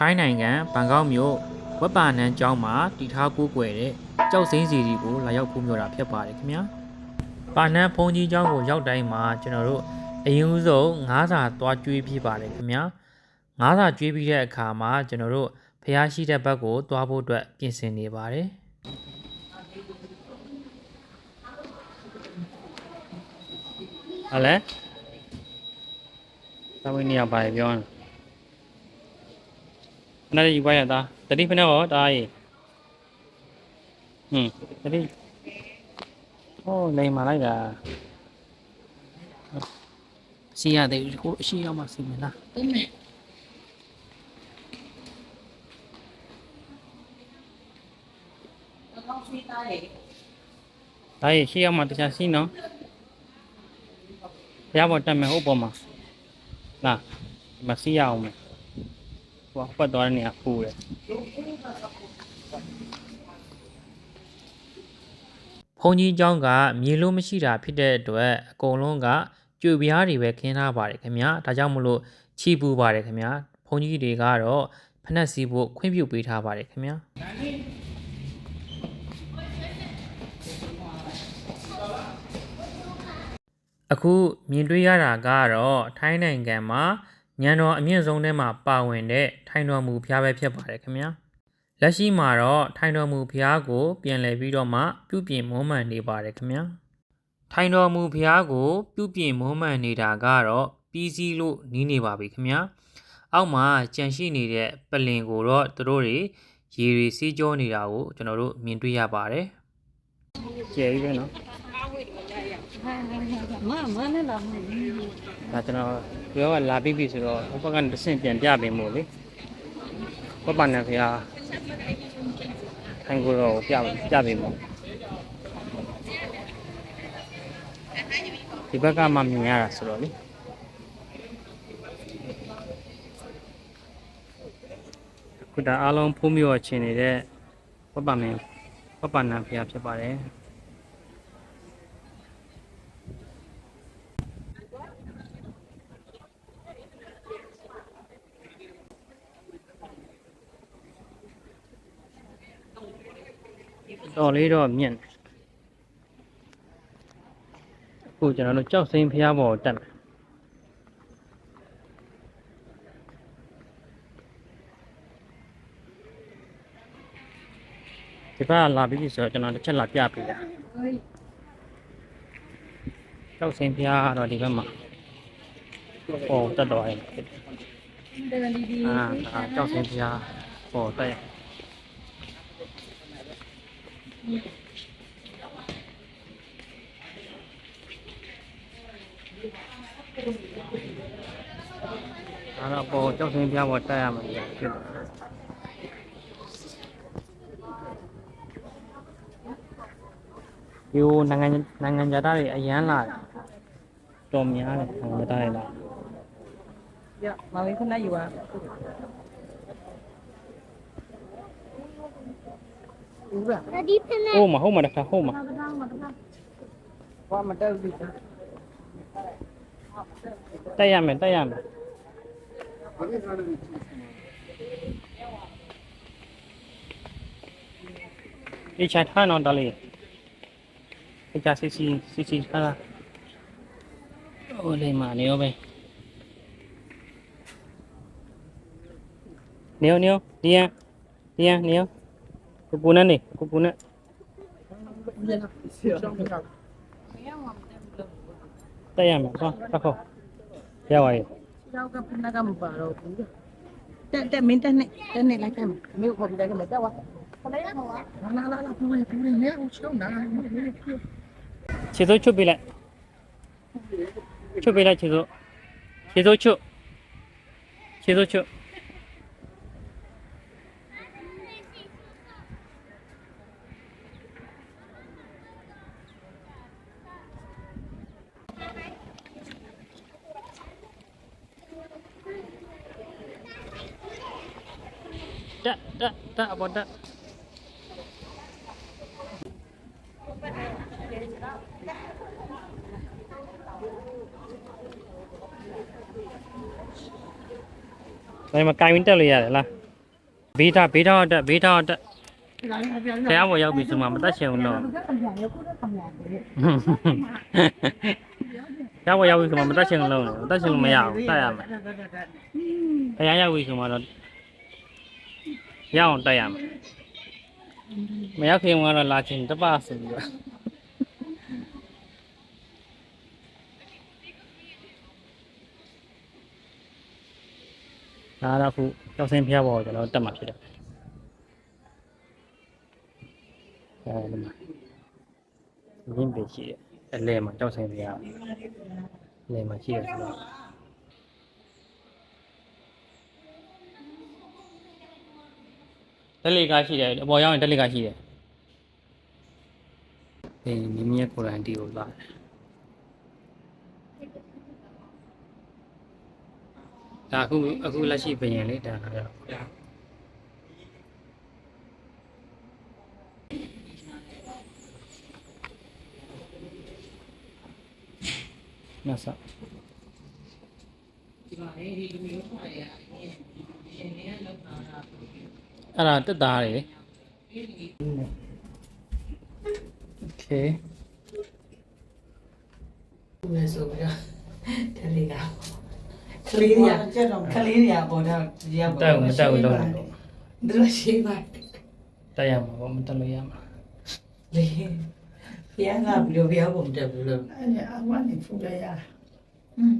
ထိုင်းနိုင်ငံဘန်ကောက်မြို့ဝက်ပါနန်းကျောင်းမှာတည်ထားကိုးကွယ်တဲ့ကြောက်စိမ့်စီဒီကိုလာရောက်ဖူးမြော်တာဖြစ်ပါတယ်ခင်ဗျာပါနန်းဘုန်းကြီးကျောင်းကိုရောက်တိုင်းမှာကျွန်တော်တို့အရင်ဦးဆုံးငါးစာသွားကျွေးဖြစ်ပါတယ်ခင်ဗျာငါးစာကျွေးပြီးတဲ့အခါမှာကျွန်တော်တို့ဖះရှိတဲ့ဘက်ကိုသွားဖို့အတွက်ပြင်ဆင်နေပါတယ်ဟာလဲသဝင်းနေရပါတယ်ပြောရင် ခဏလေးယူပါရသားတတိဖနဲ့ရောတားရေဟွန်းတတိဟိုနေမှာလိုက်တာစီရသေးကိုအရှိရောက်မှစီမလားသိမယ်ဒါရရှိရမှာတရားရှိနော်ဘုရားပေါ်တက်မယ်ဟုတ်ပေါ်မှာလာမစီရအောင်မယ် ဟိုပတ်သွားတဲ့နေရာပူတယ်ဘုန်းကြီးကျောင်းကမြေလို့မရှိတာဖြစ်တဲ့အတွက်အကုန်လုံးကကြွေပြားတွေပဲခင်းထားပါတယ်ခင်ဗျာဒါကြောင့်မလို့ချီပူပါတယ်ခင်ဗျာဘုန်းကြီးတွေကတော့ဖက်နှက်စီးဖို့ခွင့်ပြုပေးထားပါတယ်ခင်ဗျာအခုမြင်တွေ့ရတာကတော့ထိုင်းနိုင်ငံမှာ ညံတော်အမြင့်ဆုံးထဲမှာပါဝင်တဲ့ထိုင်တော်မူဖျားပဲဖြစ်ပါတယ်ခင်ဗျာလက်ရှိမှာတော့ထိုင်တော်မူဖျားကို ပြန်လည်ပြီးတော့မှပြုပြင်မွမ်းမံနေပါတယ်ခင်ဗျာထိုင်တော်မူဖျားကို ပြုပြင်မွမ်းမံနေတာကတော့ပြီးစီးလို့နီးနေပါပြီခင်ဗျာအောက်မှာကြန့်ရှိနေတဲ့ပလင်ကိုတော့သူတို့တွေရေတွေစီးကြောနေတာကိုကျွန်တော်တို့မြင်တွေ့ရပါတယ်ကျယ်ကြီးပဲနော် မမနဲ့လာမဒါကျွန်တော်ပြောကလာပြီးပြီဆိုတော့ဟိုဘက်ကနေတစ်ဆင့်ပြန်ပြပေးမို့လေဘပနဲ့ခင်ဗျာထိုင်ကိုတော့ပြပြပေးမို့ဒီဘက်ကမှမြင်ရတာဆိုတော့လေခုဒါအားလုံးဖုံးမြော်ချင်နေတဲ့ဘပမင်းဘပနာဖျားဖြစ်ပါတယ် တော်လေးတော့မြင့်တယ်အခုကျွန်တော်တို့ကြောက်စိမ်းဖျားပေါ်တက်မယ်ဒီဘက်လာပြီဆိုတော့ကျွန်တော်တစ်ချက်လာပြပေးတာကြောက်စင်ဖျားတော့ဒီဘက်မှာပေါ်တက်တော်ရင်အာကြောက်စင်ဖျားပေါ်တက် ရအဲ့တော့ပေါ်ကြောက်စိမ်းဖျားပေါ်တက်ရမှာဖြစ်တယ်ဒီဟိုနိုင်ငံနိုင်ငံသားတွေအရန်လာတယ် ಹೋಮ ಹೋಮ ಡಾಕ್ಟರ್ ಹೋಮ ತಯಾಮೆ ತಯಾಮೆ đi chạy thay nó đó liền cái cha xì xì xì xì thay ra ôi lên mà nếu về nếu nếu đi à đi à nếu ကိုကိုနဲ့နေကိုကိုနဲ့တက်ရမယ်ဟာတခေါရပါရဲ့ကျောက်ကဖနာကမပါတော့ဘူးတက်တက်မင်းတက်နဲ့တက်နဲ့လိုက်တယ်မင်းကိုခေါ်ပြီးလိုက်တယ်တက်သွားလာလာလာပူရပူရနေအောင်ချုံနာခြေစိုးချွတ်ပြလိုက်ချွတ်ပြလိုက်ခြေစိုးခြေစိုးချွတ်ခြေစိုးချွတ် တက်တက်တက်အပေါ်တက်ဒါမှကင်ဝင်းတက်လို့ရတယ်လားဘေးထားဘေးထားတက်ဘေးထားတက်ဒါလည်းအပြန်ဖះပေါ်ရောက်ပြီဆိုမှမတက်ချင်ဘူးတော့ကအပြန် ရောက်ကိုတော့ခမရတယ်ဖះပေါ်ရောက်ပြီဆိုမှမတက်ချင်လို့မတက်ချင်လို့မရဘူးတက်ရမယ်ဖះရောက်ပြီဆိုမှတော့ရအောင်တက်ရမယ်မရောက်ခင်ကတော့လာချင်တပဆိုပြီးတော့ဒါတော့အခုကျောက်စင်းဖះပေါ်ကိုကျွန်တော်တက်မှာဖြစ်တယ်အဲဒီမှာရင်းပေရှိတယ်အလဲမှာကျောက်စင်းဖះအလဲမှာရှိတယ်ဆိုတော့ တက်လေကားရှိတယ်အပေါ်ရောက်ရင်တက်လေကားရှိတယ်ဒီမိမိရဲ့ကိုယ်တိုင်တီကိုလာတယ်ဒါအခုအခုလက်ရှိဘယင်လေးဒါကတော့နတ်ဆအဲ့ဒါတက်သား အဲ့ဒါတက်တာတယ် Okay ဘယ်ဆိုပြတလေးကကလေးရကလေးရပေါ်တော့ရပေါ်တက်ဦးတက်ဦးလောက်တယ်သူတို့ရှိပါတက်ရမှာပေါ့မတက်လို့ရမှာလေဘုရားကဘယ်လိုဘုရားပုံတက်ဘူးလို့အဲ့ဒါအဝတ်နေဖူရရဟွန်း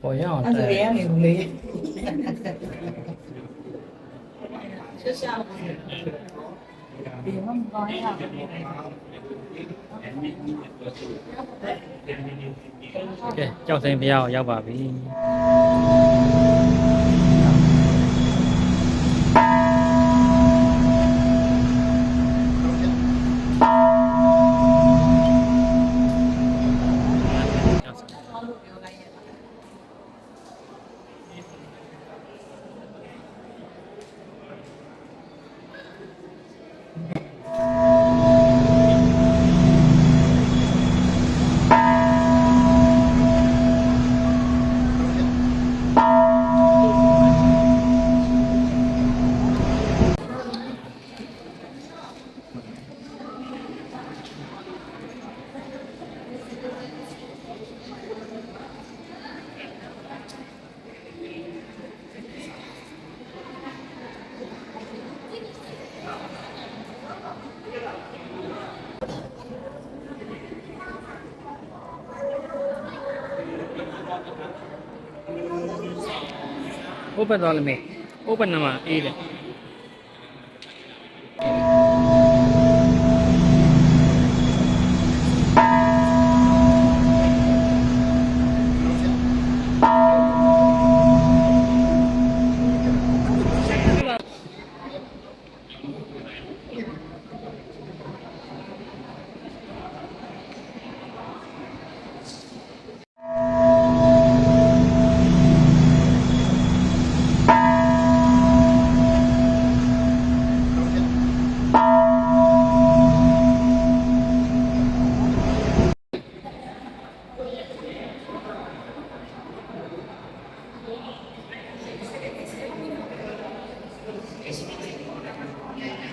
ပေါ်ရအောင်တက်အဲ့ဒါရရမယ်ဘူးလေ ရားနေဘူးလေဒီမှာမကောင်းရကဲကြောက်စိန်ဘုရားကိုရောက်ပါပြီ open வாங்கலுமே open நம்ம இல்லை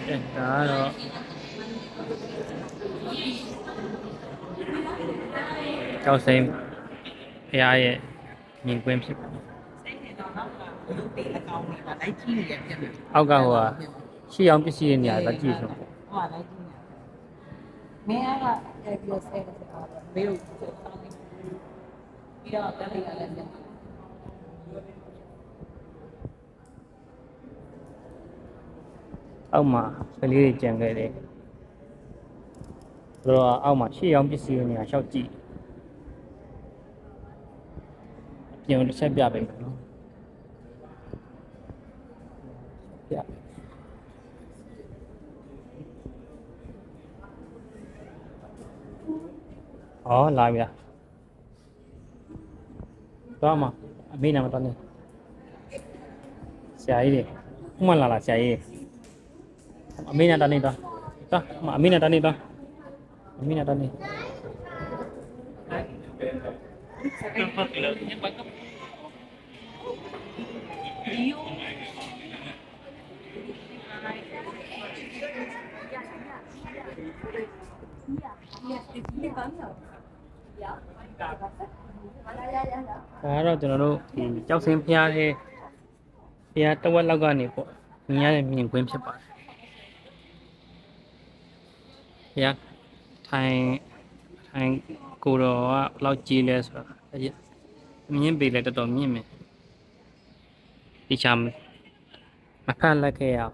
အေးတယ်အဲဒါကတော့ကြောက်စိန်ဘုရားရဲ့ညီကွင်းဖြစ်ပါတေးအကောင်လေးပါလိုက်ကြည့်နေရပြန်တယ်အောက်ကဟိုဟာရှေ့အောင်ပစ္စည်းရဲ့နေရာလာကြည့်ဆုံးဟောလိုက်ကြည့်နေမင်းကအဲ့ဒီဆဲတယ်ပေါ့ဘေးကိုတောင်းနေပြီးတော့တလီကလည်းပြ အောက်မှာကလေးတွေကြံခဲ့တယ်ဆိုတော့အောက်မှာရှေ့အောင်ပစ္စည်းရဲ့နေရာရှောက်ကြည့်အပြင်ကိုတစ်ချက်ပြပေးမယ်နော်ပြဩလာပြီလားတော့မအမေနာမတော်နေဆရာကြီးတွေဥမလာလာဆရာကြီး တွေ Amin ada nih toh. Toh, Ma Amin ada nih toh. Amin ada nih. ဒါကတော့ကျွန်တော်တို့ဒီကြောက်စင်းဖျားတဲ့ဖျားတစ်ဝက်လောက်ကနေပေါ့မြင်ရတဲ့မြင်ကွင်းဖြစ်ပါတယ် ဖျားထိုင်ထိုင်ကိုတော်ကဘယ်လောက်ကြီးလဲဆိုတာအဲ့ဒီမြင်ပေလဲတော်တော်မြင့်မယ်ဒီချမ်းမဖတ်လက်ခဲ့ရအောင်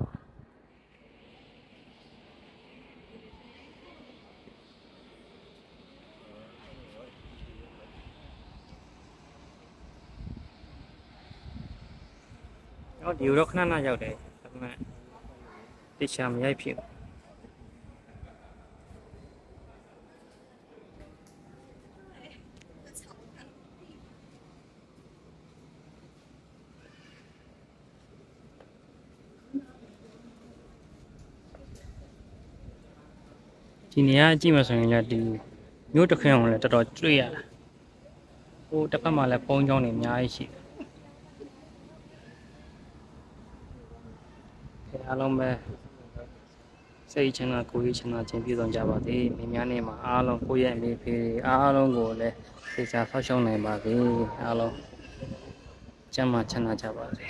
တော့ဒီတော့ခဏခဏရောက်တယ်ဒါပေမဲ့ဒီချမ်းမရိုက်ဖြစ်ဘူး ဒီနေရာကြည့်မှဆိုရင်လည်းဒီမြို့တစ်ခွင်အောင်လည်းတော်တော်တွေ့ရတာဟိုတစ်ဖက်မှာလည်းပုံကြောင်းတွေအများကြီးရှိတယ်အားလုံးပဲစိတ်ချမ်းသာကိုယ်ရေးချမ်းသာခြင်းပြည့်စုံကြပါစေမိများနေမှာအားလုံးကိုယ့်ရဲ့အမိဖေးတွေအားလုံးကိုလည်းသိစာဖောက်ရှုံးနိုင်ပါစေအားလုံးကျမ်းမာချမ်းသာကြပါစေ